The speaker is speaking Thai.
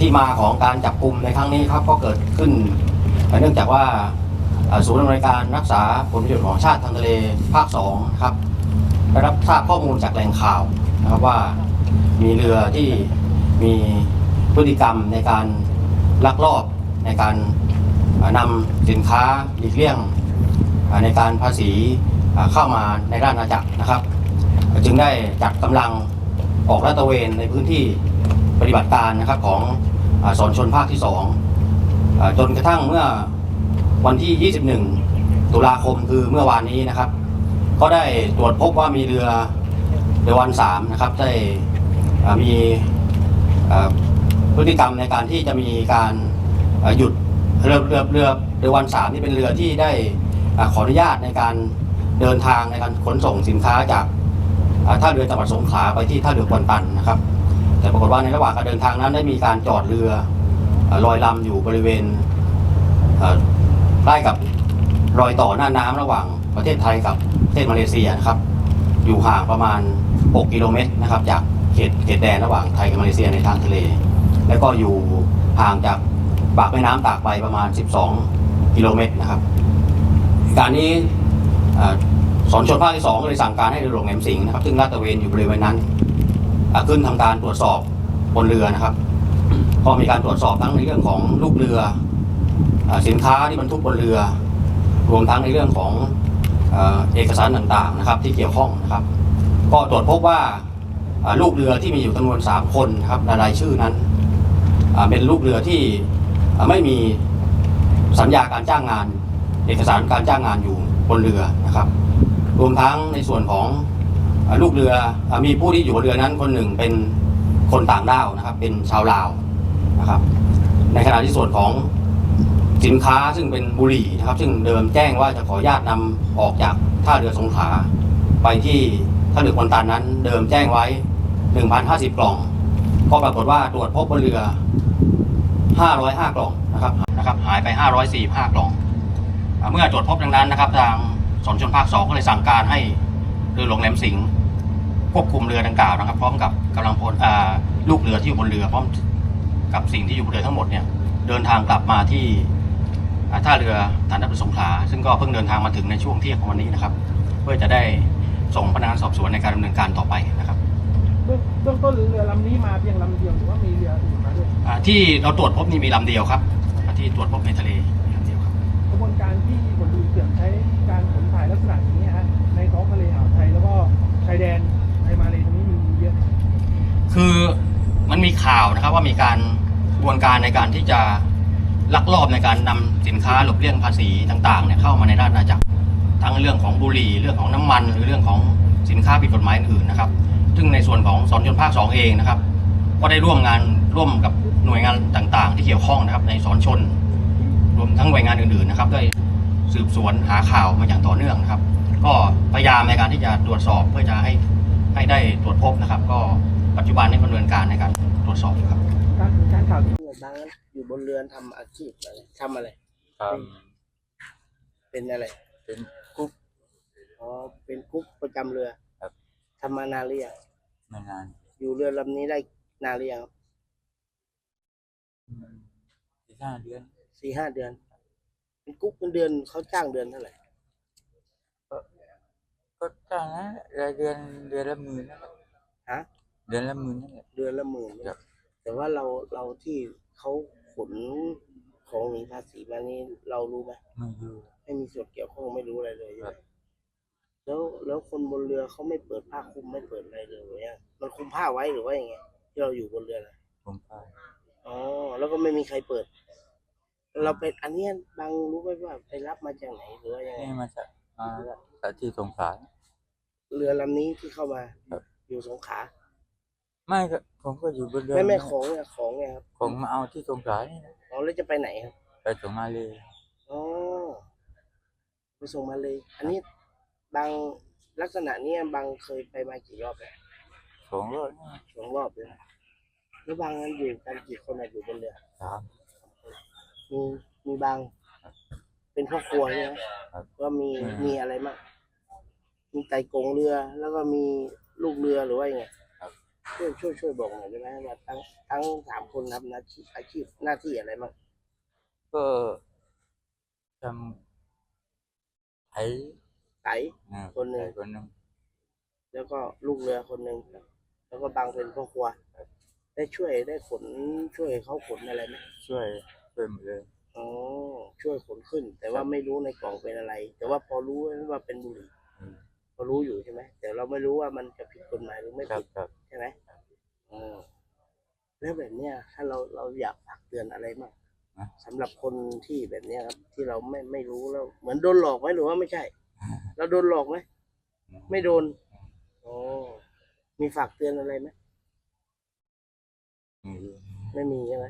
ที่มาของการจับกลุ่มในครั้งนี้ครับก็เกิดขึ้น เนื่องจากว่าศูนย์อำนวยการรักษาผลประโยชน์ของชาติทางทะเลภาค2ครับได้รับทราบข้อมูลจากแหล่งข่าวนะครับว่ามีเรือที่มีพฤติกรรมในการลักลอบในการเอ่อนำสินค้าหลีกเลี่ยง ในการภาษีเอ่อเข้ามาในราชอาณาจักรนะครับ จึงได้จัดกำลังออกลาดตระเวนในพื้นที่ ปฏิบัติการนะครับของอสอนชนภาคที่2อจนกระทั่งเมื่อวันที่ 21 ตุลาคมคือเมื่อวานนี้นะครับ ก็ได้ตรวจพบว่ามีเรือเรือวันสามนะครับได้มีพฤติกรรมในการที่จะมีการหยุดเรือเรือเรือเรือวันสามนี่เป็นเรือที่ได้ขออนุญาตในการเดินทางในการขนส่งสินค้าจากท่าเรือจังหวัดสงขลาไปที่ท่าเรือควนตันนะครับ แต่ปรากฏว่าในระหว่างการเดินทางนั้นได้มีการจอดเรือลอยลำอยู่บริเวณใกล้กับรอยต่อหน้าน้ำระหว่างประเทศไทยกับประเทศมาเลเซียนะครับ อยู่ห่างประมาณ 6 กิโลเมตรนะครับ จากเขตเขตแดนระหว่างไทยกับมาเลเซียในทางทะเล และก็อยู่ห่างจากปากแม่น้ำตากไปประมาณ 12 กิโลเมตรนะครับ การนี้สอนชนภาคที่2ก็เลยสั่งการให้เรือหลวงแหลมสิงห์นะครับซึ่งลาดตระเวนอยู่บริเวณนั้น ขึ้นทำการตรวจสอบบนเรือนะครับ ก็มีการตรวจสอบทั้งในเรื่องของลูกเรืออสินค้าที่บรรทุกบนเรือ รวมทั้งในเรื่องของเอเอกสารต่างๆนะครับ ที่เกี่ยวข้องนะครับ ก็ตรวจพบว่าลูกเรือที่มีอยู่จำนวน 3 คนครับรายชื่อนั้นเป็นลูกเรือที่ไม่มีสัญญาการจ้างงาน เอกสารการจ้างงานอยู่บนเรือนะครับ รวมทั้งในส่วนของ ลูกเรือมีผู้ที่อยู่บนเรือนั้นคนหนึ่งเป็นคนต่างด้าวนะครับ เป็นชาวลาวนะครับ ในขณะที่ส่วนของสินค้าซึ่งเป็นบุหรี่นะครับ ซึ่งเดิมแจ้งว่าจะขออนุญาตนำออกจากท่าเรือสงขลาไปที่ท่าเรือควนตันนั้น เดิมแจ้งไว้ 1,050 กล่อง ก็ปรากฏว่าตรวจพบบนเรือ 505 กล่องนะครับนะครับหายไป 545 กล่องอเมื่อตรวจพบดังนั้นนะครับ ทางสนชนภาค 2 ก็เลยสั่งการให้เรือหลวงแหลมสิงห์ ควบคุมเรือดังกล่าวนะครับ พร้อมกับกำลังพลอ่าลูกเรือที่อยู่บนเรือพร้อมกับสิ่งที่อยู่บนเรือทั้งหมดเนี่ยเดินทางกลับมาที่อ่าท่าเรือฐานทัพเรือสงขลาซึ่งก็เพิ่งเดินทางมาถึงในช่วงเที่ยงของวันนี้นะครับ เพื่อจะได้ส่งพนักงานสอบสวนในการดำเนินการต่อไปนะครับเบื้องเบื้องต้นเรือลำนี้มาเพียงลำเดียวหรือว่ามีเรืออื่นมาด้วยอ่าที่เราตรวจพบนี่มีลำเดียวครับอ่าที่ตรวจพบในทะเลมีลำเดียวครับกระบวนการที่ คือมันมีข่าวนะครับว่ามีการกระบวนการในการที่จะลักลอบในการนำสินค้าหลบเลี่ยงภาษีต่างๆเนี่ยเข้ามาในราชอาณาจักรทั้งเรื่องของบุหรี่เรื่องของน้ำมัน หรือเรื่องของสินค้าผิดกฎหมายอื่นๆนะครับ ซึ่งในส่วนของสอนชนภาค 2 เองนะครับ ก็ได้ร่วมงานร่วมกับหน่วยงานต่างๆ ที่เกี่ยวข้องนะครับ ในสอนชน รวมทั้งหน่วยงานอื่นๆนะครับได้สืบสวนหาข่าวมาอย่างต่อเนื่องนะครับ ก็พยายามในการที่จะตรวจสอบเพื่อจะให้ให้ได้ตรวจพบนะครับ ก็ บันนี้ดำเนินการในการตรวจสอบอยู่ครับการการข่าวที่บางนั้นอยู่บนเรือนทำอาชีพอะไรทำอะไรครับเป็นอะไรเป็นกุ๊กอ๋อเป็นกุ๊กประจำเรือครับ ทำมานานหรือยังมานานอยู่เรือลำนี้ได้นานหรือยังครับสี่ห้าเดือนสี่ห้าเดือน เป็นกุ๊กเป็นเดือนเขาจ้างเดือนเท่าไหร่ก็จ้างนะรายเดือนเดือนละหมื่นนั่นแหละฮะ เดือนละหมื่นนั่นแหละ เดือนละหมื่นเนี่ยครับ แต่ว่าเราเราที่เขาขนของหนีภาษีมานี่เรารู้ไหมไม่อยู่ไม่มีส่วนเกี่ยวข้องไม่รู้อะไรเลยใช่ครัไหมบแล้วแล้วคนบนเรือเขาไม่เปิดผ้าคลุมไม่เปิดอะไรเลยหรือยังมันคลุมผ้าไว้หรือว่ายังไงที่เราอยู่บนเรือนะผมไปอ๋อแล้วก็ไม่มีใครเปิด เราเป็นอันเนี้ยบางรู้ไหมว่าไปรับมาจากไหนหรือว่ายังไง นี่มาจากมาจากที่สงขลา เรือลำนี้ที่เข้ามา ครับ อยู่สงขลา ไม่ก็ผมก็อยู่บนเรือไม่ไม่ของเนี่ยของเนี่ยครับผมมาเอาที่สงขลานี่นะอ๋อแล้วจะไปไหนครับไปส่งมาเลยอ๋อไปส่งมาเลย อันนี้บางลักษณะเนี้ยบางเคยไปมากี่รอบแล้วสองรอบนี่สองรอบเลยแล้วบางนั้นอยู่กันกี่คนอะอยู่บนเรือสามมีมีบาง เป็นพ่อครัวใช่ไหมครับว่ามีอืมมีอะไรบ้างมีไต่กงเรือแล้วก็มีลูกเรือหรือว่ายังไง ช่วยช่วยช่วยบอกหน่อยได้ไหมว่าทั้งทั้งสามคนทำหน้าที่อาชีพหน้าที่อะไรบ้างก็ทำไถไก่อ่าคนหนึ่งไถคนหนึ่งแล้วก็ลูกเรือคนหนึ่งแล้วก็บางเป็นพ่อครัวได้ช่วยได้ขนช่วยเขาขนอะไรไหมช่วยช่วยหมดเลย อ๋อช่วยขนขึ้น แต่ว่าไม่รู้ในกล่องเป็นอะไร แต่ว่าพอรู้ว่าเป็นบุหรี่อืม พอรู้อยู่ใช่ไหมแต่เราไม่รู้ว่ามันจะผิดกฎหมายหรือไม่ครับผิด ครับใช่ไหมอ๋อ แล้วแบบเนี้ยถ้าเราเราอยากฝากเตือนอะไรบ้างสำหรับคนที่แบบเนี้ยครับ ที่เราไม่ไม่รู้แล้ว เหมือนโดนหลอกไหมหรือว่าไม่ใช่ เราโดนหลอกไหมไม่โดนอ๋อมีฝากเตือนอะไรไหมอืมไม่มีใช่ไหม